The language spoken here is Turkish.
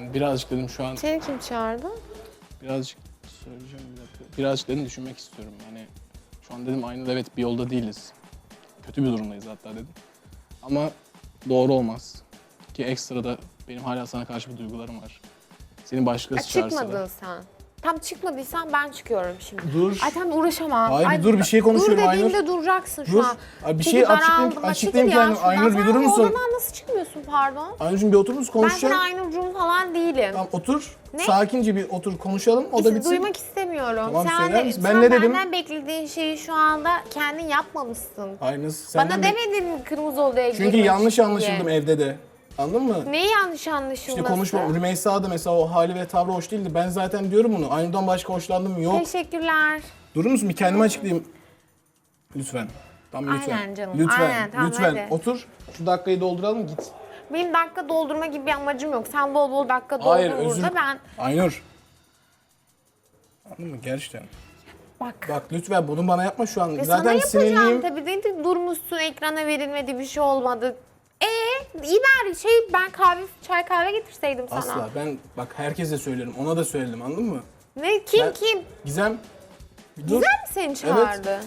Yani birazcık dedim şu an Seni kim çağırdı? birazcık söyleyeceğim bir dakika. Birazcık dedim düşünmek istiyorum. Yani şu an dedim aynı evet bir yolda değiliz. Kötü bir durumdayız hatta dedim. Ama doğru olmaz. Ki ekstra da benim hala sana karşı bir duygularım var. Seni başkası çağırsa çıkmadın sen. Tam çıkmadıysan ben çıkıyorum şimdi. Dur. Ay tamam uğraşamam. Hayır, bir Ay, dur, bir şey konuşuyorum Dur Aynur. dediğimde duracaksın şu Dur. an. Ay, bir Çünkü şey açıklayayım- daraldım. Ay, açıklayayım çekil ya kendim. şuradan. Aynur, bir Sen durur musun? odadan nasıl çıkmıyorsun pardon? Aynur'cum bir oturur musun? Ben Konuşacağım. senin Aynur'cum değilim. Tamam otur. Ne? Sakince bir otur konuşalım. O da bitsin. Duymak istemiyorum. Tamam, sen de, misin? sen Ben ne dedim? benden beklediğin şeyi şu anda kendin yapmamışsın. Hayır nasıl? Bana demedin mi kırmızı odaya Çünkü yanlış diye? anlaşıldım evde de. Anladın mı? Neyi yanlış anlaşılması? İşte konuşma. Rümeysa da mesela o hali ve tavrı hoş değildi. Ben zaten diyorum bunu. Aynur'dan başka hoşlandım yok. Teşekkürler. Durur musun? Bir kendime açıklayayım. Lütfen. Tamam lütfen. Aynen canım, Lütfen. aynen, tamam, lütfen. hadi. Otur. Şu dakikayı dolduralım git. Benim dakika doldurma gibi bir amacım yok. Sen bol bol dakika doldur Hayır burada özür. ben Aynur. Anladın mı? Gerçekten. bak. Bak lütfen bunu bana yapma şu an. Ve Zaten sana yapacağım sinirliyim. tabii. Dedi, durmuşsun ekrana verilmedi bir şey olmadı. Ee, iyi bari şey ben kahve çay kahve getirseydim sana. Asla. Ben bak herkese söylerim. Ona da söyledim anladın mı? Ne kim Ben- kim? Gizem. bir dur. Güzel mi seni çağırdı?